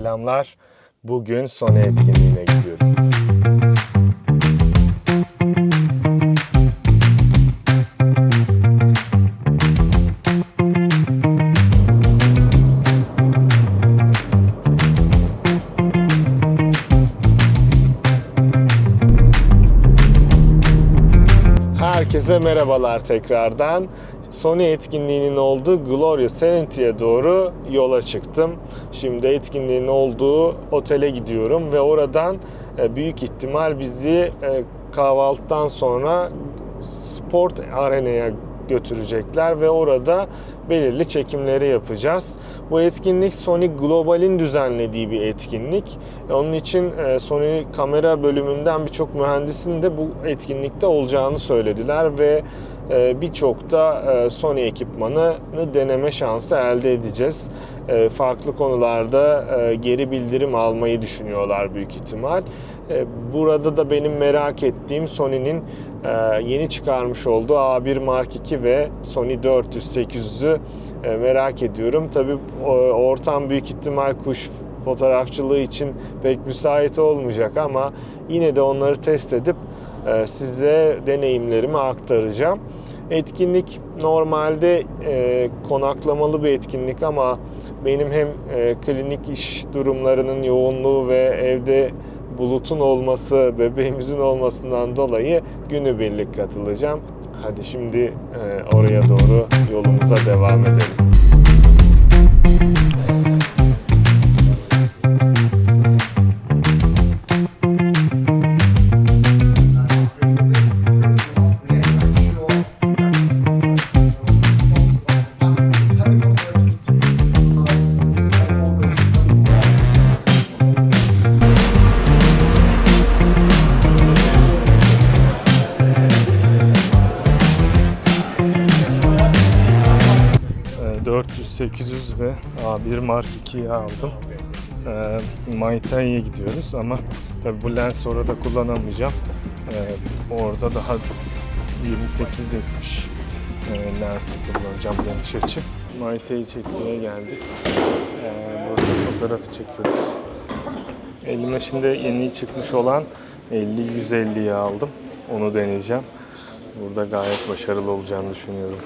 selamlar. Bugün Sony etkinliğine gidiyoruz. Herkese merhabalar tekrardan. Sony etkinliğinin olduğu Gloria Serenity'ye doğru yola çıktım. Şimdi etkinliğin olduğu otele gidiyorum ve oradan e, büyük ihtimal bizi e, kahvaltıdan sonra sport arenaya götürecekler ve orada belirli çekimleri yapacağız. Bu etkinlik Sony Global'in düzenlediği bir etkinlik. E, Onun için Sony kamera bölümünden birçok mühendisin de bu etkinlikte olacağını söylediler ve birçok da e, Sony ekipmanını deneme şansı elde edeceğiz. E, Farklı konularda e, geri bildirim almayı düşünüyorlar büyük ihtimal. E, Burada da benim merak ettiğim Sony'nin e, yeni çıkarmış olduğu A1 Mark II ve Sony 400-800'ü e, merak ediyorum. Tabii ortam büyük ihtimal kuş fotoğrafçılığı için pek müsait olmayacak ama yine de onları test edip size deneyimlerimi aktaracağım. Etkinlik normalde e, konaklamalı bir etkinlik ama benim hem e, klinik iş durumlarının yoğunluğu ve evde bulutun olması, bebeğimizin olmasından dolayı günübirlik katılacağım. Hadi şimdi e, oraya doğru yolumuza devam edelim. 800 ve A1 Mark II'yi aldım. E, Maitai'ye gidiyoruz ama tabi bu lens orada kullanamayacağım. E, orada daha 28-70 e, lensi kullanacağım geniş açı. Maitai'yi çekmeye geldik. E, burada fotoğrafı çekiyoruz. Elime şimdi yeni çıkmış olan 50-150'yi aldım. Onu deneyeceğim. Burada gayet başarılı olacağını düşünüyorum.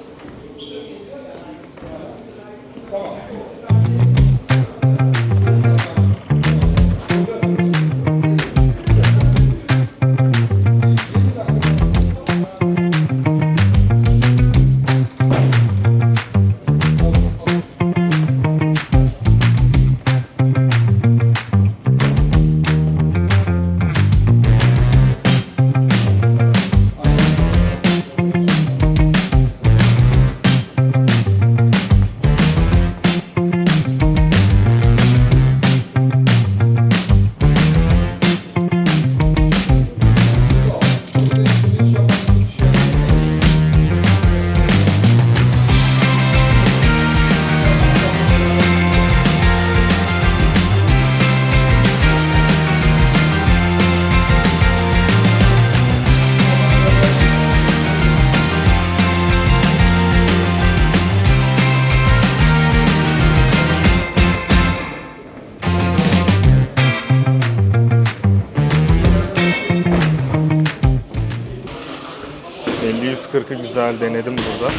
Güzel denedim burada.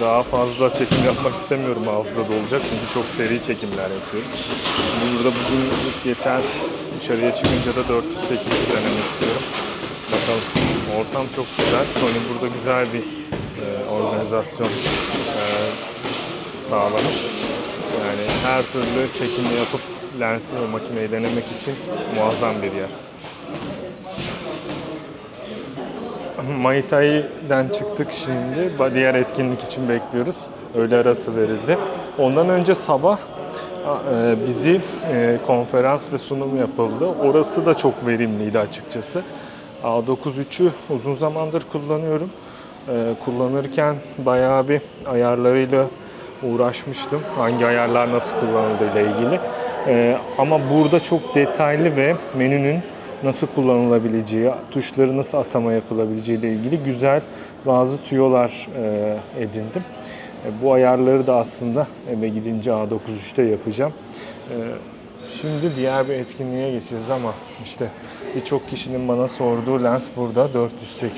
Daha fazla çekim yapmak istemiyorum hafızada olacak çünkü çok seri çekimler yapıyoruz. Burada bugünlük yeter. Dışarıya çıkınca da 408 denemek istiyorum. Bakalım. Ortam çok güzel. Sony burada güzel bir e, organizasyon e, sağlamış. Yani her türlü çekimi yapıp lensi ve makineyi denemek için muazzam bir yer. Maitai'den çıktık şimdi. Diğer etkinlik için bekliyoruz. Öğle arası verildi. Ondan önce sabah e, bizi e, konferans ve sunum yapıldı. Orası da çok verimliydi açıkçası. A93'ü uzun zamandır kullanıyorum. E, Kullanırken bayağı bir ayarlarıyla uğraşmıştım. Hangi ayarlar nasıl kullanıldığıyla ilgili. E, Ama burada çok detaylı ve menünün nasıl kullanılabileceği, tuşları nasıl atama yapılabileceği ile ilgili güzel bazı tüyolar e, edindim. E, bu ayarları da aslında eve gidince A93'te yapacağım. E, Şimdi diğer bir etkinliğe geçeceğiz ama işte birçok kişinin bana sorduğu lens burada 400-800.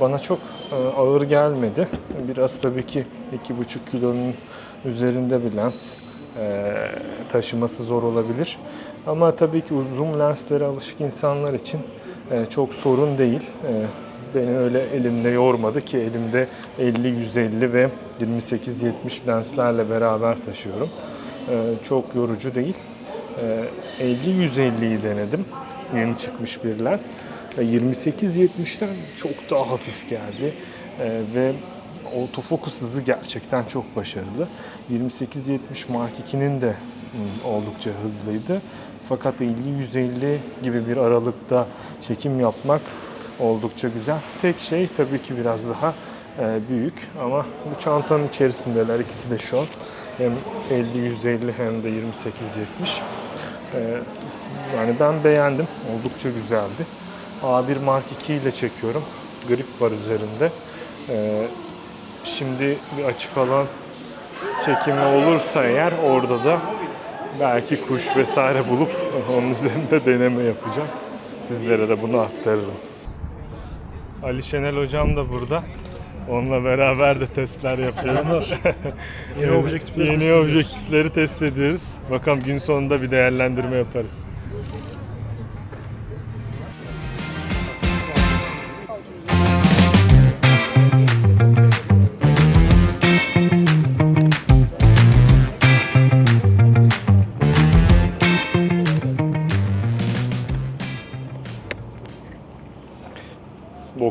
Bana çok ağır gelmedi. Biraz tabii ki 2,5 kilonun üzerinde bir lens. Taşıması zor olabilir. Ama tabii ki uzun lenslere alışık insanlar için e, çok sorun değil. E, beni öyle elimde yormadı ki elimde 50-150 ve 28-70 lenslerle beraber taşıyorum. E, çok yorucu değil. E, 50-150'yi denedim. Yeni çıkmış bir lens. E, 28-70'ten çok daha hafif geldi. Ve autofokus hızı gerçekten çok başarılı. 28-70 Mark II'nin de oldukça hızlıydı. Fakat 50-150 gibi bir aralıkta çekim yapmak oldukça güzel. Tek şey tabii ki biraz daha e, büyük ama bu çantanın içerisindeler ikisi de şu an. Hem 50-150 hem de 28-70. E, yani ben beğendim. Oldukça güzeldi. A1 Mark II ile çekiyorum. Grip var üzerinde. E, şimdi bir açık alan çekimi olursa eğer orada da belki kuş vesaire bulup onun üzerinde deneme yapacağım. Sizlere de bunu aktarırım. Ali Şenel hocam da burada. Onunla beraber de testler yapıyoruz. Yeni objektifleri Yeni test objektifleri test ediyoruz. Bakalım gün sonunda bir değerlendirme yaparız.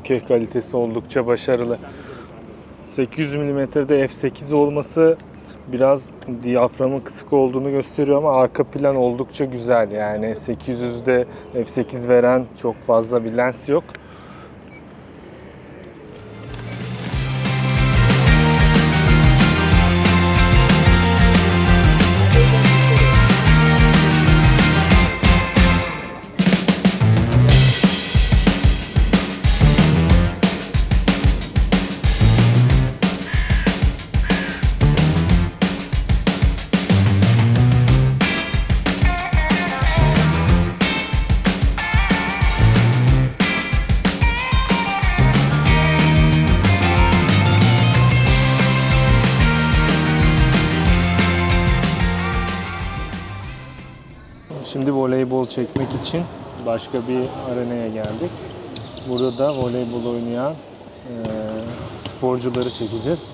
Bokeh kalitesi oldukça başarılı. 800 mm'de f8 olması biraz diyaframın kısık olduğunu gösteriyor ama arka plan oldukça güzel. Yani 800'de f8 veren çok fazla bir lens yok. Çekmek için başka bir arenaya geldik. Burada da voleybol oynayan eee, sporcuları çekeceğiz.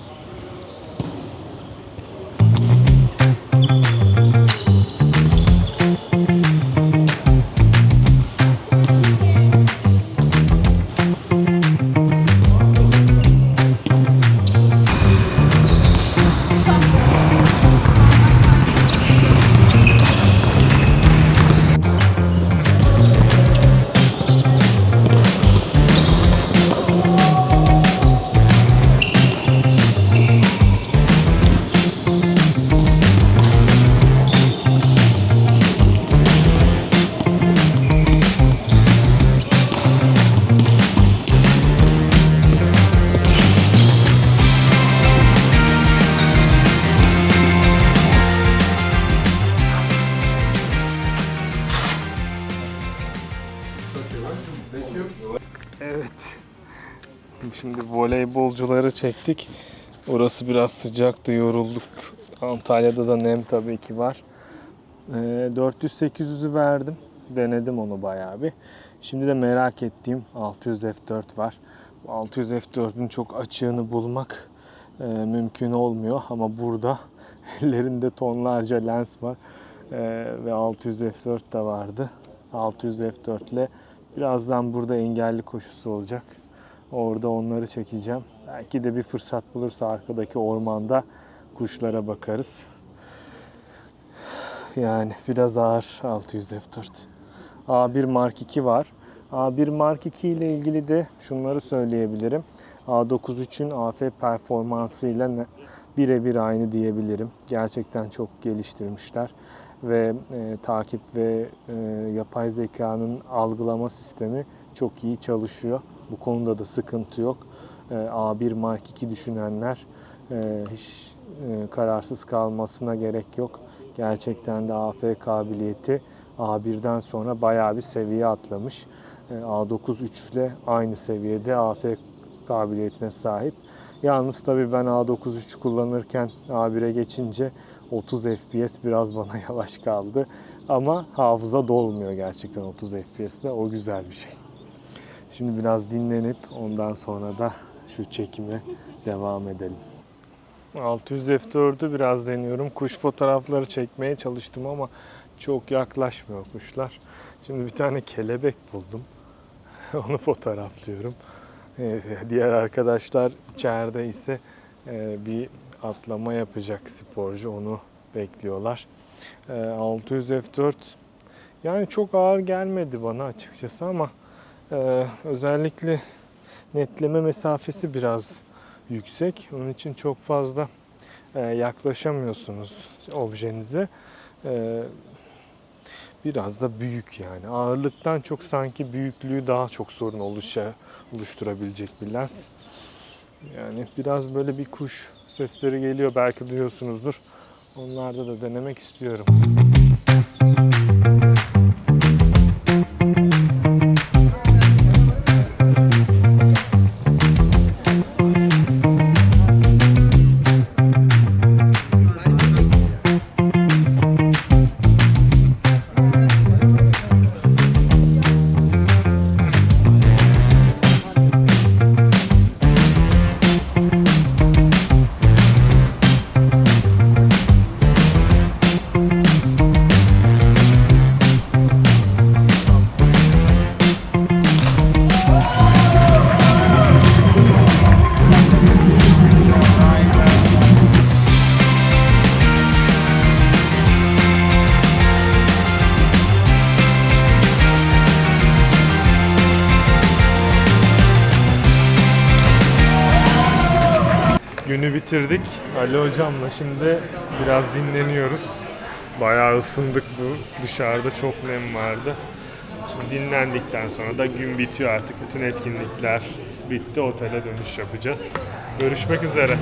Voleybolcuları çektik. Orası biraz sıcaktı, yorulduk. Antalya'da da nem tabii ki var. Ee, 400-800'ü verdim. Denedim onu bayağı bir. Şimdi de merak ettiğim 600 F4 var. Bu 600 F4'ün çok açığını bulmak e, mümkün olmuyor ama burada ellerinde tonlarca lens var. Ee, ve 600 F4 de vardı. 600 F4 ile birazdan burada engelli koşusu olacak. Orada onları çekeceğim. Belki de bir fırsat bulursa arkadaki ormanda kuşlara bakarız. Yani biraz ağır 600 F4. A1 Mark II var. A1 Mark II ile ilgili de şunları söyleyebilirim. A93'ün AF performansıyla birebir aynı diyebilirim. Gerçekten çok geliştirmişler ve e, takip ve e, yapay zekanın algılama sistemi çok iyi çalışıyor. Bu konuda da sıkıntı yok. E, A1 Mark II düşünenler e, hiç e, kararsız kalmasına gerek yok. Gerçekten de AF kabiliyeti A1'den sonra bayağı bir seviye atlamış. E, A93 ile aynı seviyede AF kabiliyetine sahip. Yalnız tabii ben A93 kullanırken A1'e geçince 30 FPS biraz bana yavaş kaldı. Ama hafıza dolmuyor gerçekten 30 FPS'de. O güzel bir şey. Şimdi biraz dinlenip ondan sonra da şu çekime devam edelim. 600 F4'ü biraz deniyorum. Kuş fotoğrafları çekmeye çalıştım ama çok yaklaşmıyor kuşlar. Şimdi bir tane kelebek buldum. Onu fotoğraflıyorum. Ee, Diğer arkadaşlar içeride ise e, bir atlama yapacak sporcu. Onu bekliyorlar. Ee, 600 F4 yani çok ağır gelmedi bana açıkçası ama e, özellikle netleme mesafesi biraz yüksek. Onun için çok fazla e, yaklaşamıyorsunuz objenize. E, biraz da büyük yani. Ağırlıktan çok sanki büyüklüğü daha çok sorun oluşa, oluşturabilecek bir lens. Yani biraz böyle bir kuş sesleri geliyor belki duyuyorsunuzdur. Onlarda da denemek istiyorum. Bitirdik. Ali hocamla şimdi biraz dinleniyoruz. Bayağı ısındık bu. Dışarıda çok nem vardı. Şimdi dinlendikten sonra da gün bitiyor artık. Bütün etkinlikler bitti. Otele dönüş yapacağız. Görüşmek üzere.